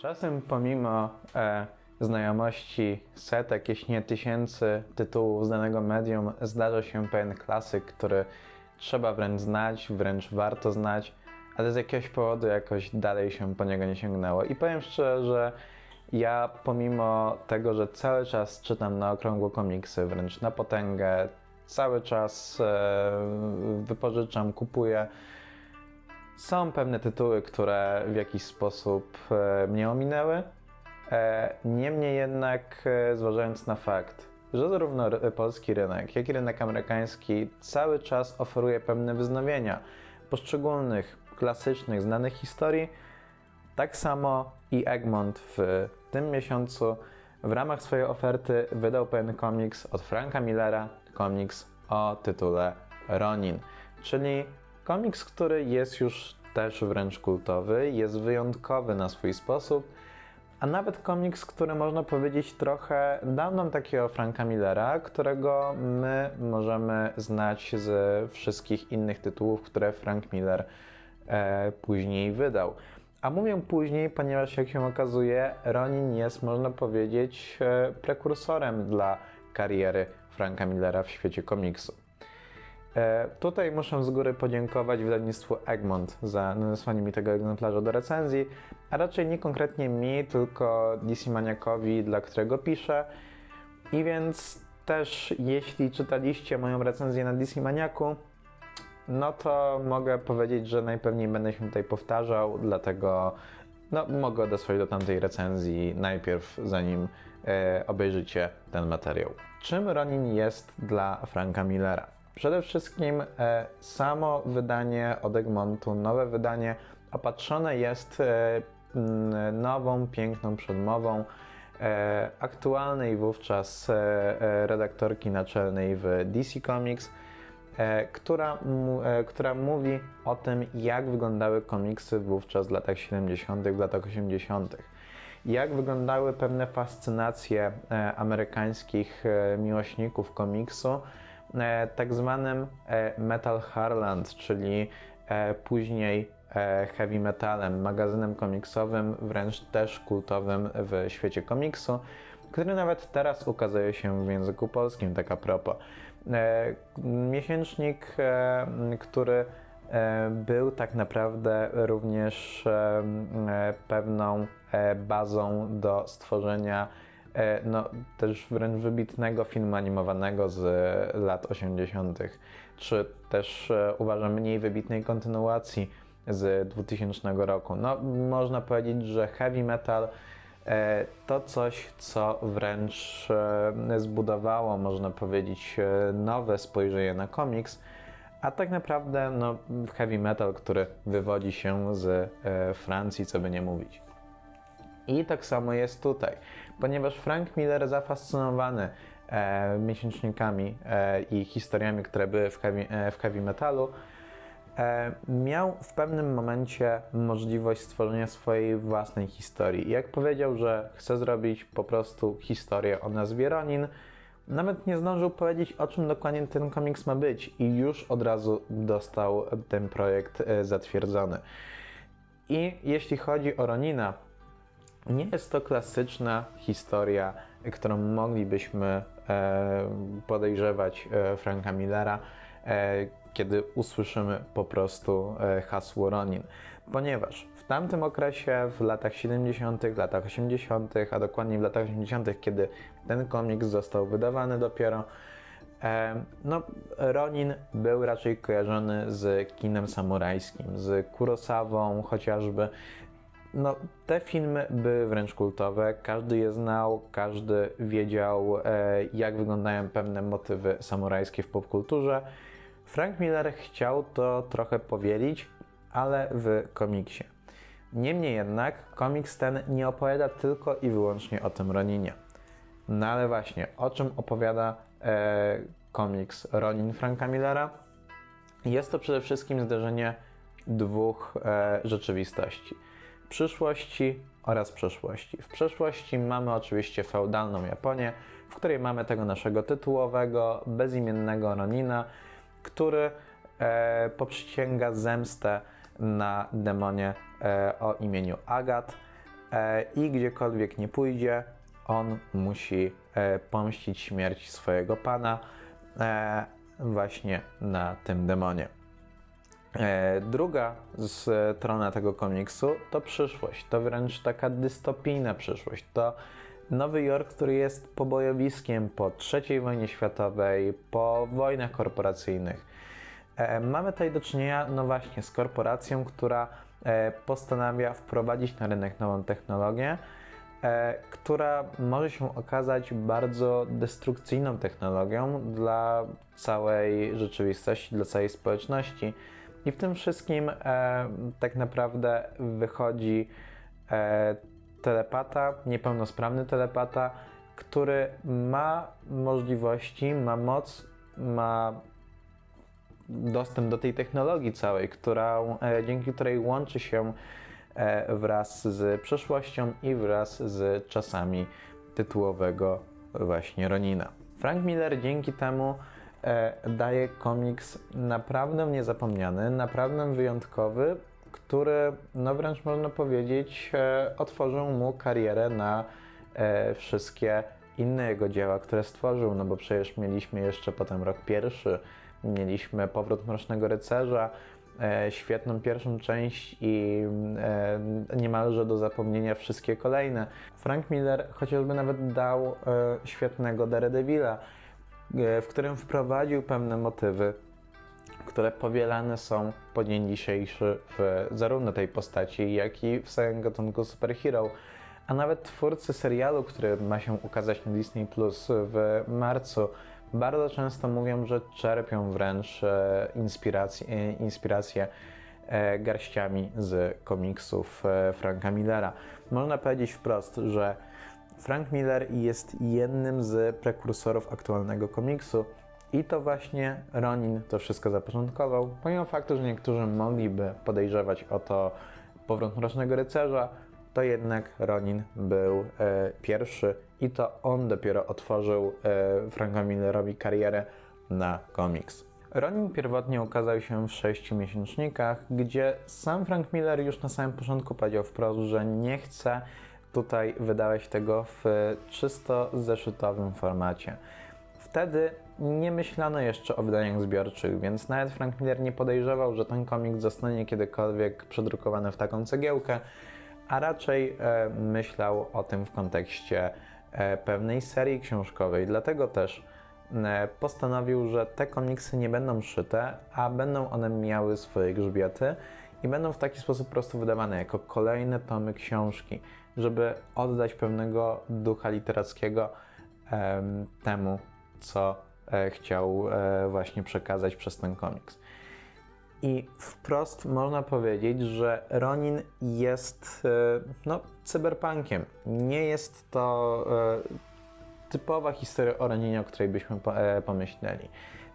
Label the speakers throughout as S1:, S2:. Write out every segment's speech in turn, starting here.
S1: Czasem pomimo e, znajomości setek, jeśli nie tysięcy tytułów z danego medium, zdarza się pewien klasyk, który trzeba wręcz znać, wręcz warto znać, ale z jakiegoś powodu jakoś dalej się po niego nie sięgnęło. I powiem szczerze, że ja pomimo tego, że cały czas czytam na okrągło komiksy, wręcz na potęgę, cały czas e, wypożyczam, kupuję, są pewne tytuły, które w jakiś sposób e, mnie ominęły. E, Niemniej jednak, e, zważając na fakt, że zarówno polski rynek, jak i rynek amerykański cały czas oferuje pewne wznowienia poszczególnych klasycznych, znanych historii, tak samo i Egmont w tym miesiącu w ramach swojej oferty wydał pewien komiks od Franka Millera, komiks o tytule Ronin, czyli komiks, który jest już też wręcz kultowy, jest wyjątkowy na swój sposób, a nawet komiks, który można powiedzieć trochę dał nam takiego Franka Millera, którego my możemy znać z wszystkich innych tytułów, które Frank Miller e, później wydał. A mówię później, ponieważ jak się okazuje, Ronin jest, można powiedzieć, e, prekursorem dla kariery Franka Millera w świecie komiksu. E, Tutaj muszę z góry podziękować wydawnictwu Egmont za nadesłanie mi tego egzemplarza do recenzji, a raczej nie konkretnie mi, tylko DC Maniakowi, dla którego piszę. I więc też, jeśli czytaliście moją recenzję na DC Maniaku, no to mogę powiedzieć, że najpewniej będę się tutaj powtarzał, dlatego no, mogę odesłać do tamtej recenzji najpierw, zanim e, obejrzycie ten materiał. Czym Ronin jest dla Franka Millera? Przede wszystkim e, samo wydanie od Egmontu, nowe wydanie, opatrzone jest e, nową, piękną przedmową e, aktualnej wówczas redaktorki naczelnej w DC Comics, która, która mówi o tym, jak wyglądały komiksy wówczas w latach 70., w latach 80., jak wyglądały pewne fascynacje amerykańskich miłośników komiksu, tak zwanym e, Metal Harland, czyli e, później e, heavy metalem, magazynem komiksowym, wręcz też kultowym w świecie komiksu, który nawet teraz ukazuje się w języku polskim, tak a propos. E, Miesięcznik, e, który e, był tak naprawdę również e, e, pewną e, bazą do stworzenia e, no, też wręcz wybitnego filmu animowanego z lat 80., czy też e, uważam mniej wybitnej kontynuacji z 2000 roku. No, można powiedzieć, że heavy metal e, to coś, co wręcz e, zbudowało, można powiedzieć, e, nowe spojrzenie na komiks, a tak naprawdę no, heavy metal, który wywodzi się z e, Francji, co by nie mówić. I tak samo jest tutaj, ponieważ Frank Miller zafascynowany e, miesięcznikami e, i historiami, które były w heavy, e, w heavy metalu, e, miał w pewnym momencie możliwość stworzenia swojej własnej historii. Jak powiedział, że chce zrobić po prostu historię o nazwie Ronin, nawet nie zdążył powiedzieć, o czym dokładnie ten komiks ma być, i już od razu dostał ten projekt e, zatwierdzony. I jeśli chodzi o Ronina, nie jest to klasyczna historia, którą moglibyśmy e, podejrzewać e, Franka Millera, e, kiedy usłyszymy po prostu hasło Ronin. Ponieważ w tamtym okresie, w latach 70., latach 80., a dokładniej w latach 80., kiedy ten komiks został wydawany dopiero, No, Ronin był raczej kojarzony z kinem samurajskim, z Kurosawą chociażby. No, te filmy były wręcz kultowe, każdy je znał, każdy wiedział, e, jak wyglądają pewne motywy samurajskie w popkulturze. Frank Miller chciał to trochę powielić, ale w komiksie. Niemniej jednak, komiks ten nie opowiada tylko i wyłącznie o tym Roninie. No ale właśnie, o czym opowiada e, komiks Ronin Franka Millera? Jest to przede wszystkim zderzenie dwóch e, rzeczywistości. Przyszłości oraz przeszłości. W przeszłości mamy oczywiście feudalną Japonię, w której mamy tego naszego tytułowego, bezimiennego Ronina, który e, poprzysięga zemstę na demonie e, o imieniu Agat e, i gdziekolwiek nie pójdzie, on musi e, pomścić śmierć swojego pana e, właśnie na tym demonie. E, druga strona tego komiksu to przyszłość, to wręcz taka dystopijna przyszłość. To Nowy Jork, który jest pobojowiskiem po III wojnie światowej, po wojnach korporacyjnych. E, mamy tutaj do czynienia, no właśnie, z korporacją, która e, postanawia wprowadzić na rynek nową technologię, która może się okazać bardzo destrukcyjną technologią dla całej rzeczywistości, dla całej społeczności. I w tym wszystkim e, tak naprawdę wychodzi e, telepata, niepełnosprawny telepata, który ma możliwości, ma moc, ma dostęp do tej technologii całej, która, e, dzięki której łączy się wraz z przeszłością i wraz z czasami tytułowego właśnie Ronina. Frank Miller dzięki temu daje komiks naprawdę niezapomniany, naprawdę wyjątkowy, który, no wręcz można powiedzieć, e, otworzył mu karierę na e, wszystkie inne jego dzieła, które stworzył, no bo przecież mieliśmy jeszcze potem rok pierwszy, mieliśmy Powrót Mrocznego Rycerza, świetną pierwszą część i niemalże do zapomnienia wszystkie kolejne. Frank Miller chociażby nawet dał świetnego Daredevila, E, w którym wprowadził pewne motywy, które powielane są po dzień dzisiejszy w zarówno tej postaci, jak i w całym gatunku superhero. A nawet twórcy serialu, który ma się ukazać na Disney Plus w marcu, bardzo często mówią, że czerpią wręcz e, inspiracje, e, inspiracje garściami z komiksów Franka Millera. Można powiedzieć wprost, że Frank Miller jest jednym z prekursorów aktualnego komiksu i to właśnie Ronin to wszystko zapoczątkował, pomimo faktu, że niektórzy mogliby podejrzewać o to powrót Mrocznego Rycerza, to jednak Ronin był e, pierwszy i to on dopiero otworzył e, Frankowi Millerowi karierę na komiks. Ronin pierwotnie ukazał się w sześciu miesięcznikach, gdzie sam Frank Miller już na samym początku powiedział wprost, że nie chce tutaj wydałeś tego w czysto zeszytowym formacie. Wtedy nie myślano jeszcze o wydaniach zbiorczych, więc nawet Frank Miller nie podejrzewał, że ten komik zostanie kiedykolwiek przedrukowany w taką cegiełkę, a raczej e, myślał o tym w kontekście e, pewnej serii książkowej. Dlatego też e, postanowił, że te komiksy nie będą szyte, a będą one miały swoje grzbiety i będą w taki sposób po prostu wydawane jako kolejne tomy książki żeby oddać pewnego ducha literackiego temu, co e, chciał e, właśnie przekazać przez ten komiks. I wprost można powiedzieć, że Ronin jest e, no, cyberpunkiem. Nie jest to typowa historia o Roninie, o której byśmy pomyśleli.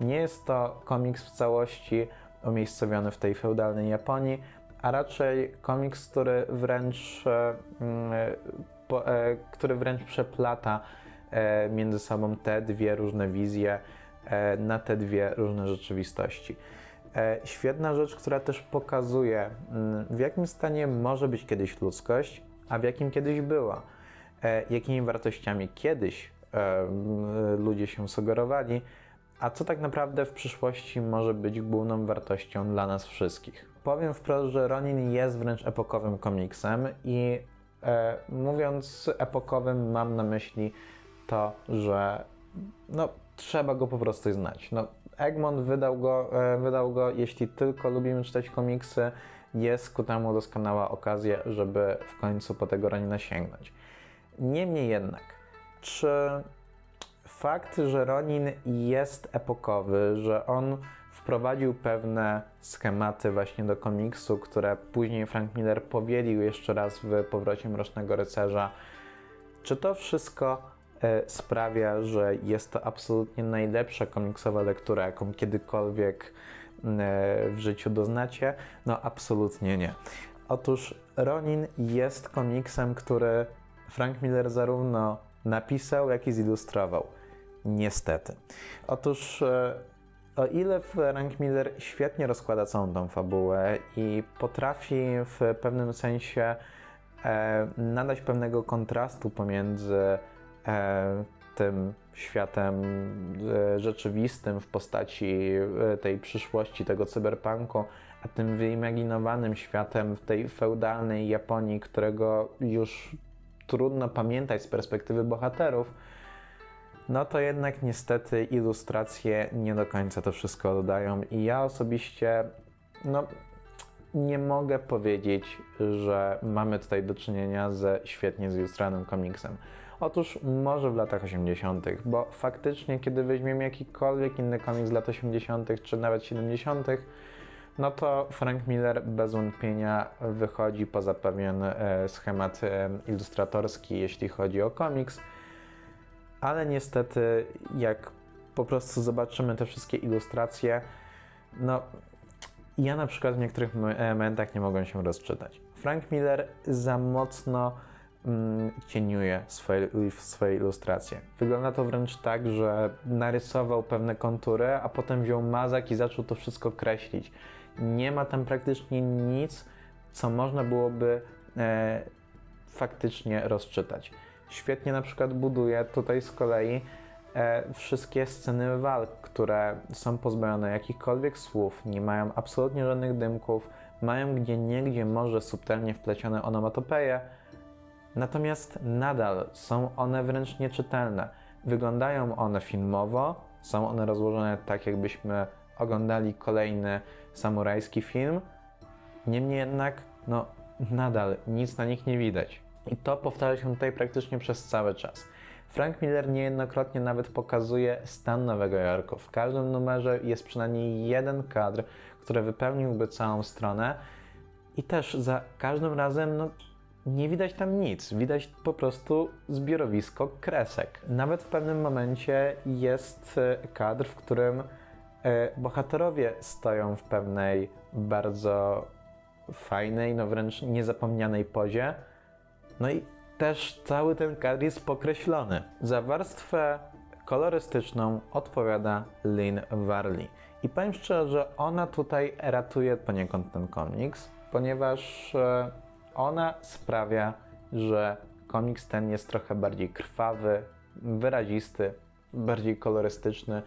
S1: Nie jest to komiks w całości umiejscowiony w tej feudalnej Japonii, a raczej komiks, który wręcz, e, mm, e, który wręcz przeplata e, między sobą te dwie różne wizje, na te dwie różne rzeczywistości. Świetna rzecz, która też pokazuje, mm, w jakim stanie może być kiedyś ludzkość, a w jakim kiedyś była. Jakimi wartościami kiedyś mm, ludzie się sugerowali, a co tak naprawdę w przyszłości może być główną wartością dla nas wszystkich. Powiem wprost, że Ronin jest wręcz epokowym komiksem i e, mówiąc epokowym mam na myśli to, że no, trzeba go po prostu znać. No, Egmont wydał go, e, wydał go, jeśli tylko lubimy czytać komiksy, jest ku temu doskonała okazja, żeby w końcu po tego Ronina sięgnąć. Niemniej jednak, czy fakt, że Ronin jest epokowy, że on wprowadził pewne schematy właśnie do komiksu, które później Frank Miller powielił jeszcze raz w Powrocie Mrocznego Rycerza. Czy to wszystko e, sprawia, że jest to absolutnie najlepsza komiksowa lektura, jaką kiedykolwiek e, w życiu doznacie? No, absolutnie nie. Otóż Ronin jest komiksem, który Frank Miller zarówno napisał, jak i zilustrował. Niestety. Otóż e, o ile Frank Miller świetnie rozkłada całą tą fabułę i potrafi w pewnym sensie e, nadać pewnego kontrastu pomiędzy e, tym światem rzeczywistym w postaci tej przyszłości, tego cyberpunku, a tym wyimaginowanym światem w tej feudalnej Japonii, którego już trudno pamiętać z perspektywy bohaterów, no to jednak niestety ilustracje nie do końca to wszystko oddają i ja osobiście no nie mogę powiedzieć, że mamy tutaj do czynienia ze świetnie zilustrowanym komiksem. Otóż może w latach 80., bo faktycznie, kiedy weźmiemy jakikolwiek inny komiks z lat 80., czy nawet 70., no to Frank Miller bez wątpienia wychodzi poza pewien e, schemat e, ilustratorski, jeśli chodzi o komiks. Ale niestety, jak po prostu zobaczymy te wszystkie ilustracje, no ja na przykład w niektórych momentach nie mogłem się rozczytać. Frank Miller za mocno mm, cieniuje swoje, swoje ilustracje. Wygląda to wręcz tak, że narysował pewne kontury, a potem wziął mazak i zaczął to wszystko kreślić. Nie ma tam praktycznie nic, co można byłoby e, faktycznie rozczytać. Świetnie na przykład buduje tutaj z kolei e, wszystkie sceny walk, które są pozbawione jakichkolwiek słów, nie mają absolutnie żadnych dymków, mają gdzie niegdzie może subtelnie wplecione onomatopeje, natomiast nadal są one wręcz nieczytelne. Wyglądają one filmowo, są one rozłożone tak, jakbyśmy oglądali kolejny samurajski film. Niemniej jednak, no, nadal nic na nich nie widać. I to powtarza się tutaj praktycznie przez cały czas. Frank Miller niejednokrotnie nawet pokazuje stan Nowego Jorku. W każdym numerze jest przynajmniej jeden kadr, który wypełniłby całą stronę i też za każdym razem no, nie widać tam nic. Widać po prostu zbiorowisko kresek. Nawet w pewnym momencie jest e, kadr, w którym e, bohaterowie stoją w pewnej bardzo fajnej, no wręcz niezapomnianej pozie. No i też cały ten kadr jest pokreślony. Za warstwę kolorystyczną odpowiada Lynn Varley. I powiem szczerze, że ona tutaj ratuje poniekąd ten komiks, ponieważ e, ona sprawia, że komiks ten jest trochę bardziej krwawy, wyrazisty, bardziej kolorystyczny.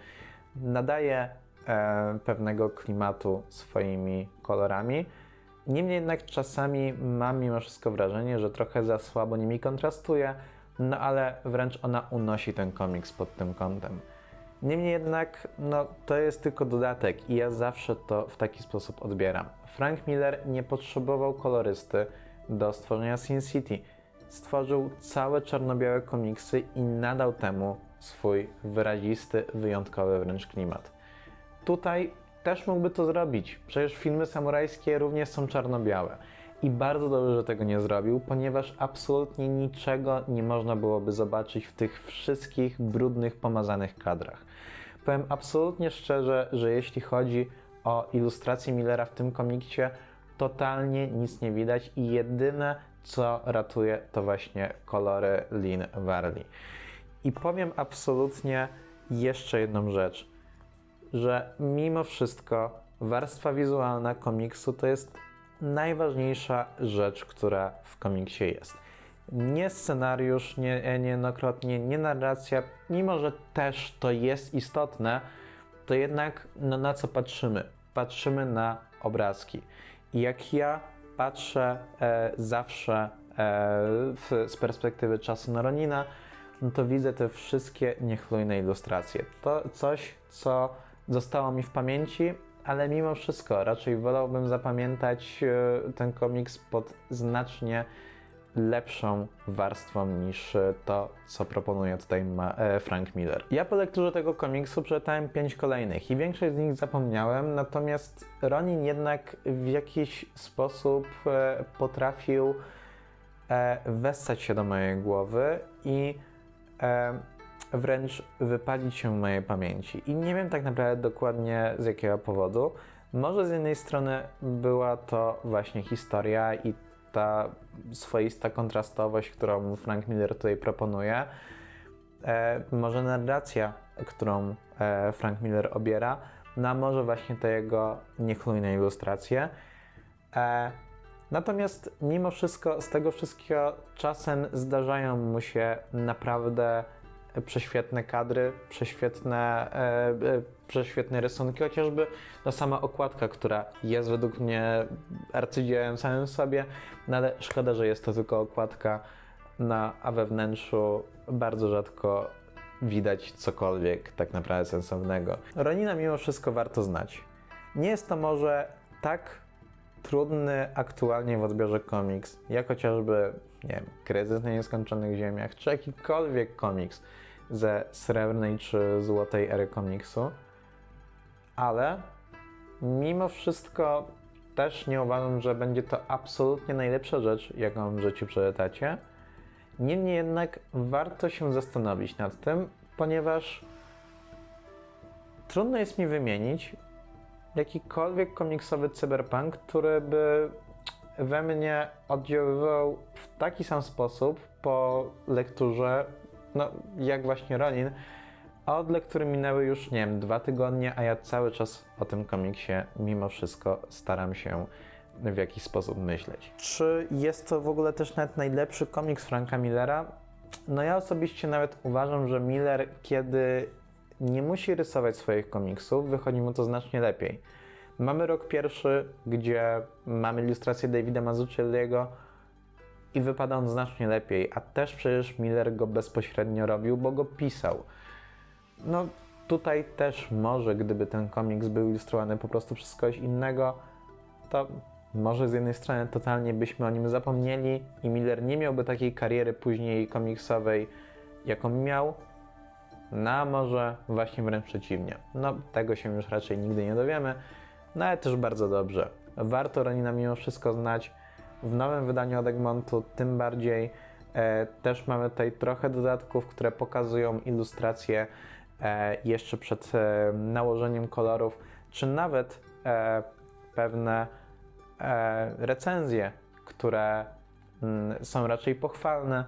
S1: Nadaje e, pewnego klimatu swoimi kolorami Niemniej jednak czasami mam mimo wszystko wrażenie, że trochę za słabo nimi kontrastuje, no ale wręcz ona unosi ten komiks pod tym kątem. Niemniej jednak, no to jest tylko dodatek i ja zawsze to w taki sposób odbieram. Frank Miller nie potrzebował kolorysty do stworzenia Sin City. Stworzył całe czarno-białe komiksy i nadał temu swój wyrazisty, wyjątkowy wręcz klimat. Tutaj też mógłby to zrobić. Przecież filmy samurajskie również są czarno-białe. I bardzo dobrze, że tego nie zrobił, ponieważ absolutnie niczego nie można byłoby zobaczyć w tych wszystkich brudnych, pomazanych kadrach. Powiem absolutnie szczerze, że jeśli chodzi o ilustrację Millera w tym komikcie, totalnie nic nie widać i jedyne, co ratuje, to właśnie kolory Lin Varley. I powiem absolutnie jeszcze jedną rzecz że mimo wszystko warstwa wizualna komiksu to jest najważniejsza rzecz, która w komiksie jest. Nie scenariusz, nie, niejednokrotnie, nie narracja, mimo że też to jest istotne, to jednak no, na co patrzymy? Patrzymy na obrazki. I jak ja patrzę e, zawsze e, w, z perspektywy czasu Noronina, no to widzę te wszystkie niechlujne ilustracje. To coś, co zostało mi w pamięci, ale mimo wszystko raczej wolałbym zapamiętać e, ten komiks pod znacznie lepszą warstwą niż e, to, co proponuje tutaj e, Frank Miller. Ja po lekturze tego komiksu przeczytałem pięć kolejnych i większość z nich zapomniałem, natomiast Ronin jednak w jakiś sposób potrafił wessać się do mojej głowy i wręcz wypalić się w mojej pamięci. I nie wiem tak naprawdę dokładnie z jakiego powodu. Może z jednej strony była to właśnie historia i ta swoista kontrastowość, którą Frank Miller tutaj proponuje. E, może narracja, którą e, Frank Miller obiera, no a może właśnie te jego niechlujne ilustracje. E, Natomiast mimo wszystko z tego wszystkiego czasem zdarzają mu się naprawdę prześwietne kadry, prześwietne, e, e, prześwietne rysunki, chociażby no sama okładka, która jest według mnie arcydziełem samym sobie, no ale szkoda, że jest to tylko okładka, na, a we wnętrzu bardzo rzadko widać cokolwiek tak naprawdę sensownego. Ronina mimo wszystko warto znać. Nie jest to może tak trudny aktualnie w odbiorze komiks, jak chociażby, nie wiem, Kryzys na Nieskończonych Ziemiach, czy jakikolwiek komiks ze srebrnej czy złotej ery komiksu, ale mimo wszystko też nie uważam, że będzie to absolutnie najlepsza rzecz, jaką w życiu przeczytacie. Niemniej jednak warto się zastanowić nad tym, ponieważ trudno jest mi wymienić jakikolwiek komiksowy cyberpunk, który by we mnie oddziaływał w taki sam sposób po lekturze, no jak właśnie Ronin, a od lektury minęły już, nie wiem, dwa tygodnie, a ja cały czas o tym komiksie mimo wszystko staram się w jakiś sposób myśleć. Czy jest to w ogóle też nawet najlepszy komiks Franka Millera? No ja osobiście nawet uważam, że Miller, kiedy nie musi rysować swoich komiksów, wychodzi mu to znacznie lepiej. Mamy rok pierwszy, gdzie mamy ilustrację Davida Mazzucchelliego i wypada on znacznie lepiej, a też przecież Miller go bezpośrednio robił, bo go pisał. No tutaj też może, gdyby ten komiks był ilustrowany po prostu przez kogoś innego, to może z jednej strony totalnie byśmy o nim zapomnieli i Miller nie miałby takiej kariery później komiksowej, jaką miał, no a może właśnie wręcz przeciwnie. No tego się już raczej nigdy nie dowiemy, no ale też bardzo dobrze. Warto Ronina mimo wszystko znać. W nowym wydaniu od Egmontu tym bardziej e, też mamy tutaj trochę dodatków, które pokazują ilustracje e, jeszcze przed e, nałożeniem kolorów, czy nawet e, pewne e, recenzje, które mm, są raczej pochwalne,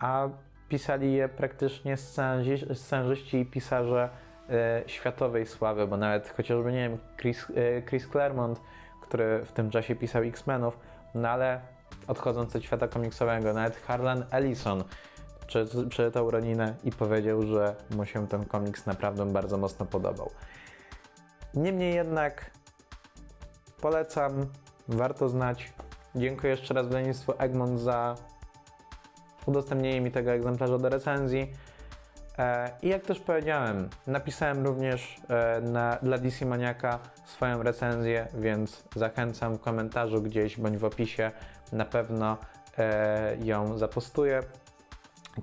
S1: a pisali je praktycznie scenarzyści i pisarze e, światowej sławy, bo nawet chociażby, nie wiem, Chris, e, Chris Claremont, który w tym czasie pisał X-Menów, no ale odchodząc od świata komiksowego, nawet Harlan Ellison czy- przeczytał Roninę i powiedział, że mu się ten komiks naprawdę bardzo mocno podobał. Niemniej jednak polecam, warto znać. Dziękuję jeszcze raz wydawnictwu Egmont za udostępnienie mi tego egzemplarza do recenzji. E, I jak też powiedziałem, napisałem również e, na, dla DC Maniaka swoją recenzję, więc zachęcam w komentarzu gdzieś bądź w opisie, na pewno e, ją zapostuję.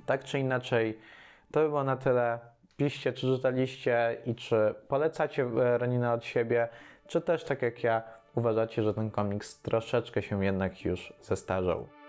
S1: Tak czy inaczej, to by było na tyle. Piszcie, czy czytaliście i czy polecacie Roninę od siebie, czy też tak jak ja uważacie, że ten komiks troszeczkę się jednak już zestarzał.